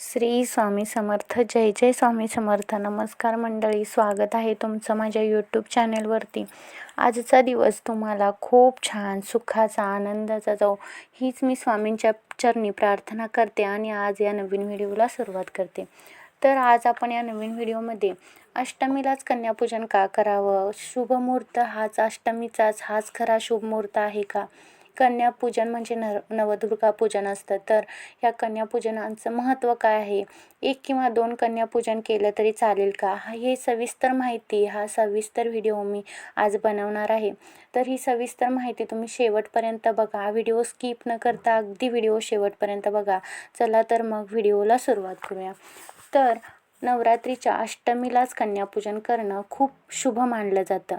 श्री स्वामी समर्थ जय जय स्वामी समर्थ. नमस्कार मंडळी स्वागत आहे तुमचं माझ्या यूट्यूब चॅनेलवरती आजचा दिवस तुम्हाला खूप छान सुखाचा आनंदाचा जाऊ हीच मी स्वामींच्या चरणी प्रार्थना करते आणि आज या नवीन व्हिडिओला सुरुवात करते. तर आज आपण या नवीन व्हिडिओमध्ये अष्टमीलाच कन्यापूजन का करावं? शुभमुहूर्त हाच अष्टमीचाच हाच खरा शुभमुहूर्त आहे का? कन्यापूजन म्हणजे न नवदुर्गा पूजन असतं. तर या कन्यापूजनांचं महत्त्व काय आहे? एक किंवा दोन कन्यापूजन केलं तरी चालेल का? हा हे सविस्तर माहिती हा सविस्तर व्हिडिओ मी आज बनवणार आहे. तर ही सविस्तर माहिती तुम्ही शेवटपर्यंत बघा. व्हिडिओ स्किप न करता अगदी व्हिडिओ शेवटपर्यंत बघा. चला तर मग व्हिडिओला सुरुवात करूया. तर नवरात्रीच्या अष्टमीलाच कन्यापूजन करणं खूप शुभ मानलं जातं.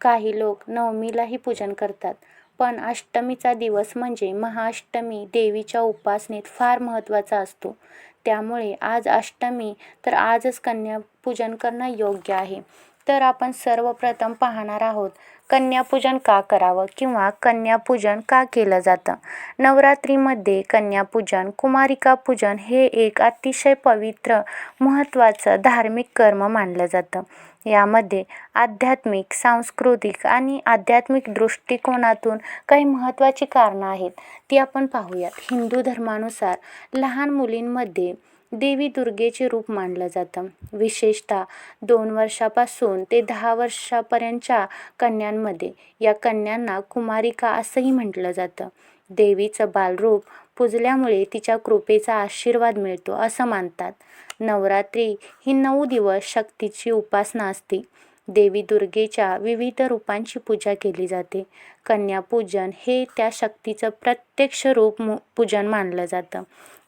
काही लोक नवमीलाही पूजन करतात. पण अष्टमीचा दिवस म्हणजे महाअष्टमी देवीच्या उपासनेत फार महत्त्वाचा असतो. त्यामुळे आज अष्टमी तर आजच कन्यापूजन करणं योग्य आहे. तर आपण सर्वप्रथम पाहणार आहोत कन्यापूजन का करावं किंवा कन्यापूजन का केलं जातं? नवरात्रीमध्ये कन्यापूजन कुमारिका पूजन हे एक अतिशय पवित्र महत्त्वाचं धार्मिक कर्म मानलं जातं. यामध्ये आध्यात्मिक सांस्कृतिक आणि आध्यात्मिक दृष्टिकोनातून काही महत्त्वाची कारणं आहेत. ती आपण पाहूयात. हिंदू धर्मानुसार लहान मुलींमध्ये देवी दुर्गेचे रूप मानलं जातं. विशेषतः दोन वर्षापासून ते दहा वर्षापर्यंतच्या कन्यांमध्ये या कन्यांना कुमारिका असंही म्हटलं जातं. देवीचं बालरूप पूजल्यामुळे तिच्या कृपेचा आशीर्वाद मिळतो असं मानतात. नवरात्री ही नऊ दिवस शक्तीची उपासना असते. देवी दुर्गेच्या विविध रूपांची पूजा केली जाते. कन्यापूजन हे त्या शक्तीचं प्रत्यक्ष रूप मु पूजन मानलं जातं.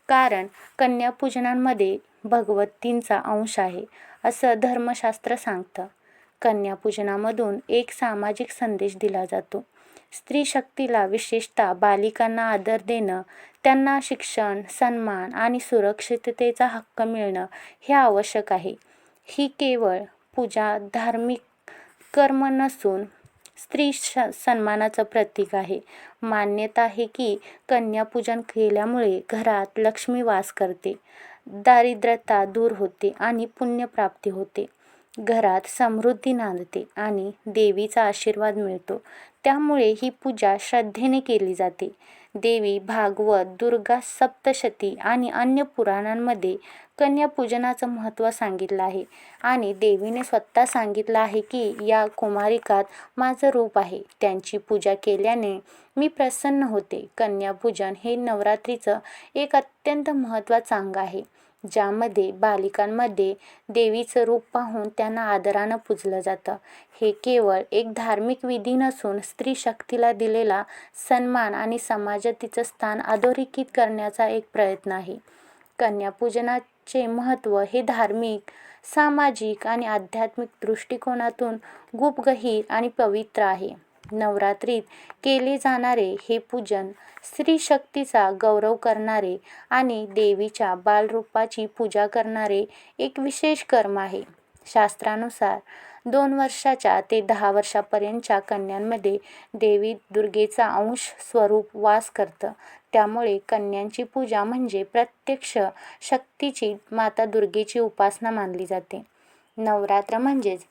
कारण कन्यापूजनांमध्ये भगवतींचा अंश आहे असं धर्मशास्त्र सांगतं. कन्यापूजनामधून एक सामाजिक संदेश दिला जातो. स्त्री शक्तीला विशेषतः बालिकांना आदर देणं त्यांना शिक्षण सन्मान आणि सुरक्षिततेचा हक्क मिळणं हे आवश्यक आहे. ही केवळ पूजा धार्मिक कर्म नसून स्त्री श सन्मानाचं प्रतीक आहे. मान्यता आहे की कन्यापूजन केल्यामुळे घरात लक्ष्मी वास करते. दारिद्र्यता दूर होते आणि पुण्यप्राप्ती होते. घरात समृद्धी नांदते आणि देवीचा आशीर्वाद मिळतो. त्यामुळे ही पूजा श्रद्धेने केली जाते. देवी भागवत दुर्गा सप्तशती आणि अन्य पुराणांमध्ये कन्यापूजनाचं महत्त्व सांगितलं आहे आणि देवीने स्वतः सांगितलं आहे की या कुमारिकात माझं रूप आहे. त्यांची पूजा केल्याने मी प्रसन्न होते. कन्यापूजन हे नवरात्रीचं एक अत्यंत महत्त्वाचं अंग आहे. ज्यामध्ये बालिकांमध्ये देवीचं रूप पाहून त्यांना आदरानं पूजलं जातं. हे केवळ एक धार्मिक विधी नसून स्त्री शक्तीला दिलेला सन्मान आणि समाजात तिचं स्थान अधोरेखित करण्याचा एक प्रयत्न आहे. कन्यापूजनाचे महत्त्व हे धार्मिक सामाजिक आणि आध्यात्मिक दृष्टिकोनातून खूप गहीर आणि पवित्र आहे. नवरात्रीत केले जाणारे हे पूजन स्त्री शक्तीचा गौरव करणारे आणि देवीच्या बालरूपाची पूजा करणारे एक विशेष कर्म आहे. शास्त्रानुसार दोन वर्षाच्या ते दहा वर्षापर्यंतच्या कन्यांमध्ये देवी दुर्गेचा अंश स्वरूप वास करतं. त्यामुळे कन्यांची पूजा म्हणजे प्रत्यक्ष शक्तीची माता दुर्गेची उपासना मानली जाते. नवरात्र म्हणजेच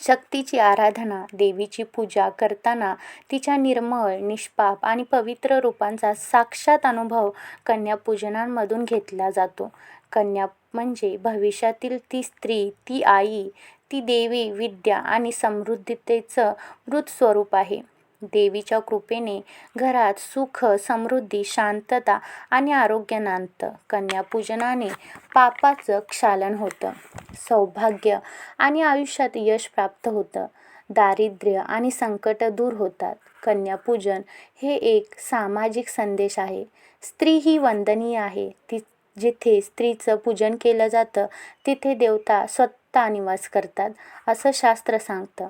शक्तीची आराधना देवीची पूजा करताना तिच्या निर्मळ निष्पाप आणि पवित्र रूपांचा साक्षात अनुभव कन्यापूजनांमधून घेतला जातो. कन्या म्हणजे भविष्यातील ती स्त्री ती आई ती देवी विद्या आणि समृद्धतेचं मृत स्वरूप आहे. देवीच्या कृपेने घरात सुख समृद्धी शांतता आणि आरोग्य नांदतं कन्यापूजनाने पापाचं क्षालन होतं. सौभाग्य आणि आयुष्यात यश प्राप्त होतं. दारिद्र्य आणि संकट दूर होतात. कन्यापूजन हे एक सामाजिक संदेश आहे. स्त्री ही वंदनीय आहे. ती जिथे स्त्रीचं पूजन केलं जातं तिथे देवता स्वतः निवास करतात असं शास्त्र सांगतं.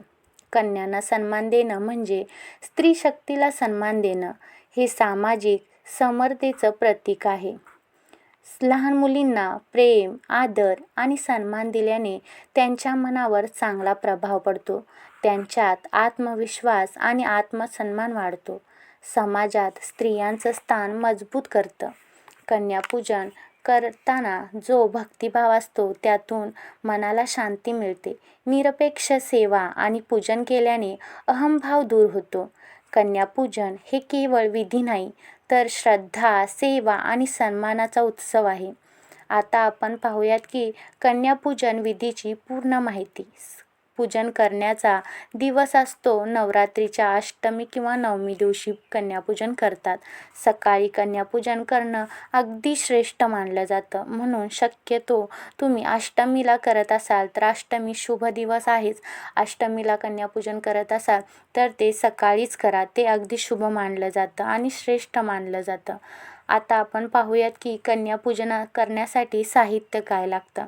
कन्यांना सन्मान देणं म्हणजे स्त्री शक्तीला सन्मान देणं हे सामाजिक समर्थेचं प्रतीक आहे. लहान मुलींना प्रेम आदर आणि सन्मान दिल्याने त्यांच्या मनावर चांगला प्रभाव पडतो. त्यांच्यात आत्मविश्वास आणि आत्मसन्मान वाढतो. समाजात स्त्रियांचं स्थान मजबूत करतं. कन्यापूजन करताना जो भक्तिभाव असतो त्यातून मनाला शांती मिळते. निरपेक्ष सेवा आणि पूजन केल्याने अहंभाव दूर होतो. कन्यापूजन हे केवळ विधी नाही तर श्रद्धा सेवा आणि सन्मानाचा उत्सव आहे. आता आपण पाहूयात की कन्यापूजन विधीची पूर्ण माहिती. पूजन करण्याचा दिवस असतो. नवरात्रीच्या अष्टमी किंवा नवमी दिवशी कन्यापूजन करतात. सकाळी कन्यापूजन करणं अगदी श्रेष्ठ मानलं जातं. म्हणून शक्यतो तुम्ही अष्टमीला करत असाल तर अष्टमी शुभ दिवस आहेच. अष्टमीला कन्यापूजन करत असाल तर ते सकाळीच करा. ते अगदी शुभ मानलं जातं आणि श्रेष्ठ मानलं जातं. आता आपण पाहूयात की कन्यापूजन करण्यासाठी साहित्य काय लागतं?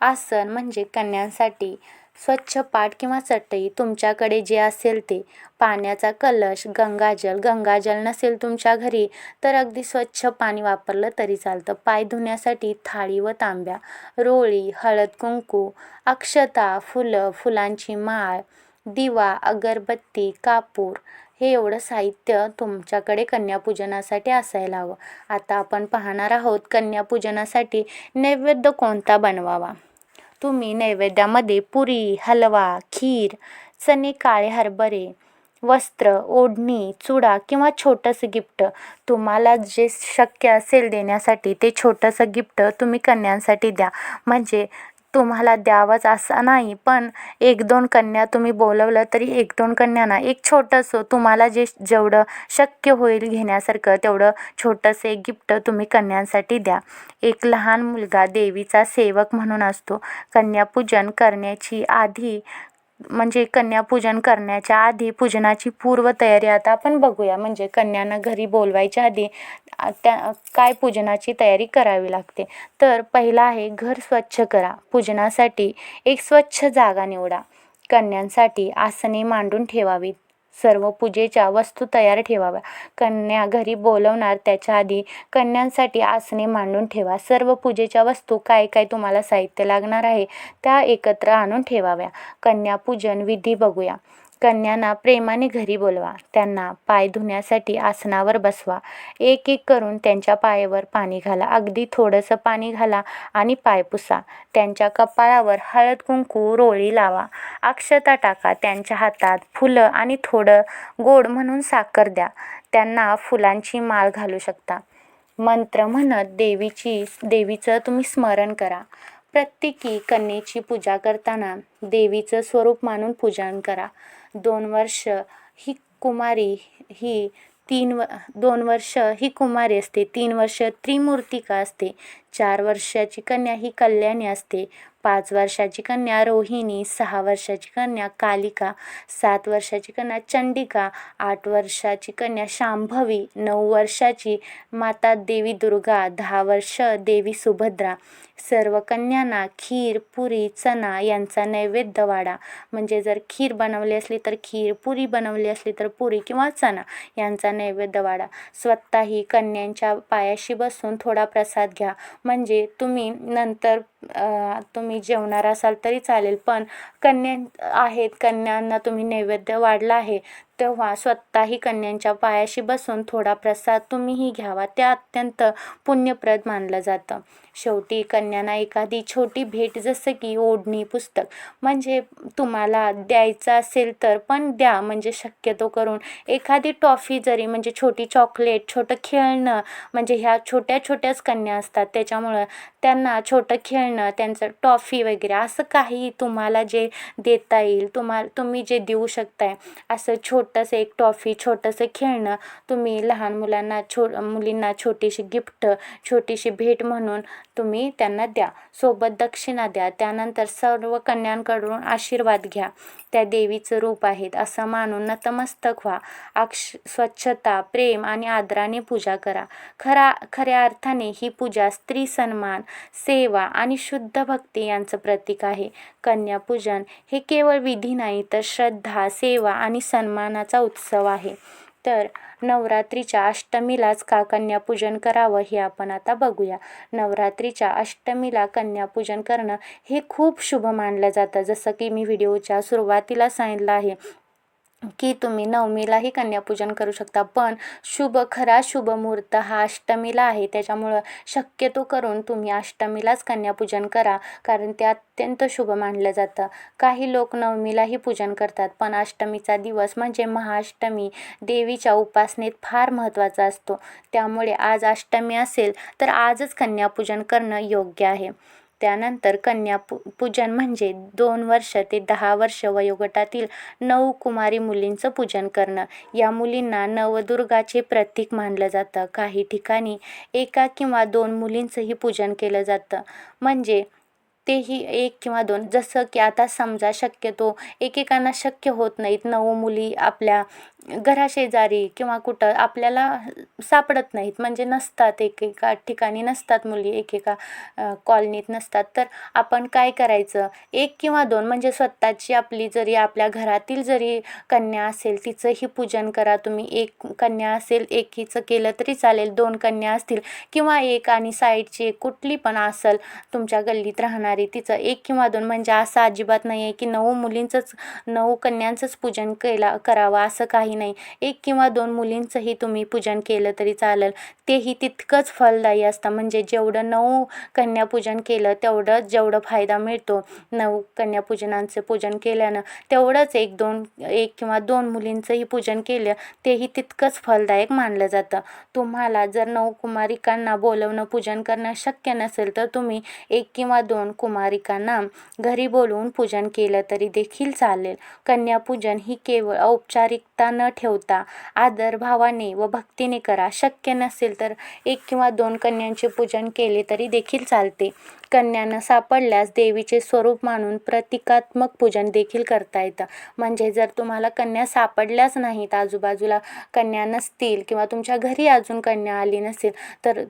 आसन म्हणजे कन्यांसाठी स्वच्छ पाट किंवा चटई तुमच्याकडे जे असेल ते. पाण्याचा कलश गंगाजल गंगाजल नसेल तुमच्या घरी तर अगदी स्वच्छ पाणी वापरलं तरी चालतं. पाय धुण्यासाठी थाळी व तांब्या रोळी हळद कुंकू अक्षता फुलं फुलांची माळ दिवा अगरबत्ती कापूर हे एवढं साहित्य तुमच्याकडे कन्यापूजनासाठी असायला हवं. आता आपण पाहणार आहोत कन्यापूजनासाठी नैवेद्य कोणता बनवावा? तुम्ही नैवेद्यामध्ये पुरी हलवा खीर चणे काळे हरभरे वस्त्र ओढणी चुडा किंवा छोटंसं गिफ्ट तुम्हाला जे शक्य असेल देण्यासाठी ते छोटंसं गिफ्ट तुम्ही कन्यांसाठी द्या. म्हणजे तुम्हाला द्यावंच असं नाही. पण एक दोन कन्या तुम्ही बोलवलं तरी एक दोन कन्यांना एक छोटंसं तुम्हाला जे जेवढं शक्य होईल घेण्यासारखं तेवढं छोटंसं एक गिफ्ट तुम्ही कन्यांसाठी द्या. एक लहान मुलगा देवीचा सेवक म्हणून असतो. कन्यापूजन करण्याची आधी म्हणजे कन्यापूजन करण्याच्या आधी पूजनाची पूर्वतयारी आता आपण बघूया. म्हणजे कन्यांना घरी बोलवायच्या आधी त्या काय पूजनाची तयारी करावी लागते? तर पहिला आहे घर स्वच्छ करा. पूजनासाठी एक स्वच्छ जागा निवडा. कन्यांसाठी आसने मांडून ठेवावीत. सर्व पूजेच्या वस्तू तयार ठेवाव्या. कन्या घरी बोलवणार त्याच्या आधी कन्यांसाठी आसने मांडून ठेवा. सर्व पूजेच्या वस्तू काय काय तुम्हाला साहित्य लागणार आहे त्या एकत्र आणून ठेवाव्या. कन्यापूजन विधी बघूया. कन्यांना प्रेमाने घरी बोलवा. त्यांना पाय धुण्यासाठी आसनावर बसवा. एक एक करून त्यांच्या पायावर पाणी घाला. अगदी थोडंसं पाणी घाला आणि पाय पुसा. त्यांच्या कपाळावर हळद कुंकू रोळी लावा. अक्षता टाका. त्यांच्या हातात फुलं आणि थोडं गोड म्हणून साखर द्या. त्यांना फुलांची माळ घालू शकता. मंत्र म्हणत देवीची देवीचं तुम्ही स्मरण करा. प्रत्येकी कन्येची पूजा करताना देवीचं स्वरूप मानून पूजन करा. दोन वर्ष ही कुमारी ही तीन व दोन वर्ष ही कुमारी असते तीन वर्ष त्रिमूर्तिका असते चार वर्षाची कन्या ही कल्याणी असते पाच वर्षाची कन्या रोहिणी सहा वर्षाची कन्या कालिका सात वर्षाची कन्या चंडिका आठ वर्षाची कन्या शांभवी नऊ वर्षाची माता देवी दुर्गा दहा वर्ष देवी सुभद्रा. सर्व कन्यांना खीर पुरी चना यांचा नैवेद्य वाढा म्हणजे जर खीर बनवली असली तर खीर पुरी बनवली असली तर पुरी किंवा चना यांचा नैवेद्य वाढा स्वतःही कन्यांच्या पायाशी बसून थोडा प्रसाद घ्या. म्हणजे तुम्ही नंतर तुम्ही जेवणार असाल तरी चालेल पण कन्या आहेत कन्यांना तुम्ही नैवेद्य वाढला आहे तेव्हा स्वतःही कन्यांच्या पायाशी बसून थोडा प्रसाद तुम्हीही घ्यावा. ते अत्यंत पुण्यप्रद मानलं जातं. शेवटी कन्यांना एखादी छोटी भेट जसं की ओढणी पुस्तक म्हणजे तुम्हाला द्यायचं असेल तर पण द्या. म्हणजे शक्यतो करून एखादी टॉफी जरी म्हणजे छोटी चॉकलेट छोटं खेळणं म्हणजे ह्या छोट्या छोट्याच कन्या असतात. त्याच्यामुळं त्यांना छोटं खेळणं त्यांचं टॉफी वगैरे असं काही तुम्हाला जे देता येईल तुम्हाला तुम्ही जे देऊ शकताय असं छोट छोटंसं एक टॉफी छोटंसं खेळणं तुम्ही लहान मुलांना छो मुलींना छोटीशी गिफ्ट छोटीशी भेट म्हणून तुम्ही त्यांना द्या. सोबत दक्षिणा द्या. त्यानंतर सर्व कन्यांकडून आशीर्वाद घ्या. त्या देवीचं रूप आहेत असं मानून नतमस्तक व्हा. अक्ष स्वच्छता प्रेम आणि आदराने पूजा करा. खरा खऱ्या अर्थाने ही पूजा स्त्री सन्मान सेवा आणि शुद्ध भक्ती यांचं प्रतीक आहे. कन्यापूजन हे केवळ विधी नाही तर श्रद्धा सेवा आणि सन्मान सणाचा उत्सव आहे. तर नवरात्रीच्या अष्टमीलाच का कन्यापूजन करावं हे आपण आता बघूया. नवरात्रीच्या अष्टमीला कन्यापूजन करणं हे खूप शुभ मानलं जातं. जसं की मी व्हिडिओच्या सुरुवातीला सांगितलं आहे की तुम्ही नवमीलाही कन्यापूजन करू शकता. पण शुभ खरा शुभ मुहूर्त हा अष्टमीला आहे. त्याच्यामुळं शक्यतो करून तुम्ही अष्टमीलाच कन्यापूजन करा. कारण ते अत्यंत शुभ मानलं जातं. काही लोक नवमीलाही पूजन करतात. पण अष्टमीचा दिवस म्हणजे महाअष्टमी. देवीच्या उपासनेत फार महत्त्वाचा असतो. त्यामुळे आज अष्टमी असेल तर आजच कन्यापूजन करणं योग्य आहे. त्यानंतर कन्या पू पूजन म्हणजे दोन वर्ष ते दहा वर्ष वयोगटातील नऊ कुमारी मुलींचं पूजन करणं. या मुलींना नवदुर्गाचे प्रतीक मानलं जातं. काही ठिकाणी एका किंवा दोन मुलींचंही पूजन केलं जातं. म्हणजे तेही एक किंवा दोन. जसं की आता समजा शक्यतो एकेकांना शक्य होत नाहीत नऊ मुली आपल्या घराशेजारी किंवा कुठं आपल्याला सापडत नाहीत. म्हणजे नसतात एकेका ठिकाणी नसतात मुली एकेका कॉलनीत नसतात. तर आपण काय करायचं? एक किंवा दोन. म्हणजे स्वतःची आपली जरी आपल्या घरातील जरी कन्या असेल तिचंही पूजन करा. तुम्ही एक कन्या असेल एकीचं केलं तरी चालेल. दोन कन्या असतील किंवा एक आणि साईडची कुठली पण असेल तुमच्या गल्लीत राहणार तिचं एक किंवा दोन म्हणजे असं अजिबात नाही आहे की नऊ मुलींचंच नऊ कन्यांचंच पूजन केला करावं असं काही नाही. एक किंवा दोन मुलींचंही तुम्ही पूजन केलं तरी चालेल. तेही तितकंच फलदायी असतं. म्हणजे जेवढं नऊ कन्यापूजन केलं तेवढंच जेवढं फायदा मिळतो नऊ कन्यापूजनांचं पूजन केल्यानं तेवढंच एक दोन एक किंवा दोन मुलींचंही पूजन केलं तेही तितकंच फलदायक मानलं जातं. तुम्हाला जर नऊ कुमारिकांना बोलवणं पूजन करणं शक्य नसेल तर तुम्ही एक किंवा दोन कुमारिकांना घरी बोलवून पूजन केलं तरी देखील चालेल. कन्यापूजन ही केवळ औपचारिकता न ठेवता आदर भावाने व भक्तीने करा. शक्य नसेल तर एक किंवा दोन कन्यांचे पूजन केले तरी देखील चालते. कन्या सापडल्यास देवीचे स्वरूप मानून प्रतिकात्मक पूजन देखील करता येतं. म्हणजे जर तुम्हाला कन्या सापडल्याच नाहीत आजूबाजूला कन्या नसतील किंवा तुमच्या घरी अजून कन्या आली नसेल तर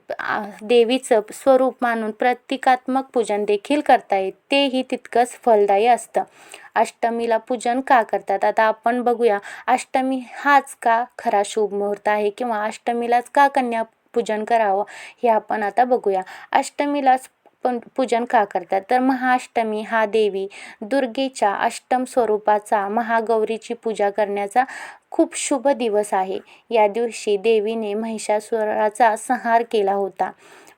देवीचं स्वरूप मानून प्रतिकात्मक पूजन देखील करता येत. तेही तितकंच फलदायी असतं. अष्टमीला पूजन का करतात? आता आपण बघूया अष्टमी हाच का खरा शुभ मुहूर्त आहे किंवा अष्टमीलाच का कन्या पूजन करावं हे आपण आता बघूया. अष्टमीलाच पण पूजन का करतात? तर महाअष्टमी हा देवी दुर्गेच्या अष्टम स्वरूपाचा महागौरीची पूजा करण्याचा खूप शुभ दिवस आहे. या दिवशी देवीने महिषासुराचा संहार केला होता.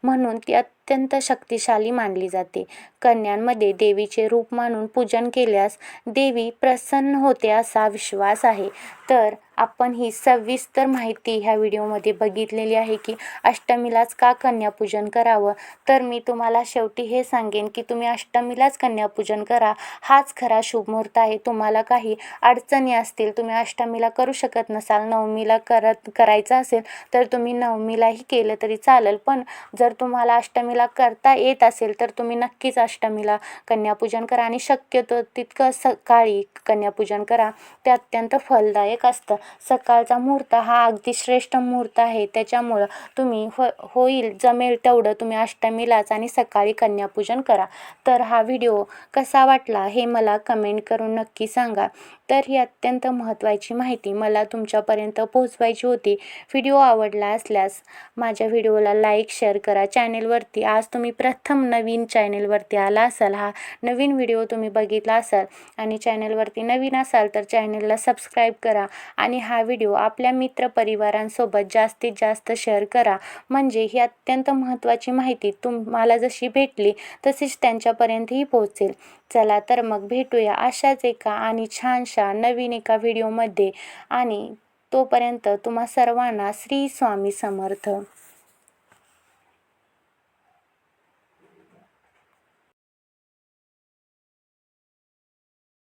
म्हणून ती अत्यंत शक्तिशाली मानली जाते. कन्यांमध्ये देवीचे रूप मानून पूजन केल्यास देवी प्रसन्न होते असा विश्वास आहे. तर आपण ही सविस्तर माहिती ह्या व्हिडिओमध्ये बघितलेली आहे की अष्टमीलाच का कन्यापूजन करावं? तर मी तुम्हाला शेवटी हे सांगेन की तुम्ही अष्टमीलाच कन्यापूजन करा. हाच खरा शुभ मुहूर्त आहे. तुम्हाला काही अडचणी असतील तुम्ही अष्टमीला करू शकत नसाल नवमीला करत करायचं असेल तर तुम्ही नवमीलाही केलं तरी चालेल. पण जर तुम्हाला अष्टमीला अष्टमीला करता येत असेल तर तुम्ही नक्कीच अष्टमीला कन्यापूजन करा आणि शक्यतो तितकं सकाळी कन्यापूजन करा. ते अत्यंत फलदायक असतं. सकाळचा मुहूर्त हा अगदी श्रेष्ठ मुहूर्त आहे. त्याच्यामुळं तुम्ही हो होईल जमेल तेवढं तुम्ही अष्टमीलाच आणि सकाळी कन्यापूजन करा. तर हा व्हिडिओ कसा वाटला हे मला कमेंट करून नक्की सांगा. तर ही अत्यंत महत्त्वाची माहिती मला तुमच्यापर्यंत पोहोचवायची होती. व्हिडिओ आवडला असल्यास माझ्या व्हिडिओला लाईक शेअर करा. चॅनेलवरती आज तुम्ही प्रथम नवीन चॅनेलवरती आला असाल हा नवीन व्हिडिओ तुम्ही बघितला असाल आणि चॅनेलवरती नवीन असाल तर चॅनेलला सबस्क्राईब करा आणि हा व्हिडिओ आपल्या मित्रपरिवारांसोबत जास्तीत जास्त शेअर करा. म्हणजे ही अत्यंत महत्त्वाची माहिती तुम्हाला जशी भेटली तशीच त्यांच्यापर्यंतही पोहोचेल. चला तर मग भेटूया अशाच एका आणि छानशा नवीन एका व्हिडिओमध्ये आणि तोपर्यंत तुम्हा सर्वांना श्री स्वामी समर्थ.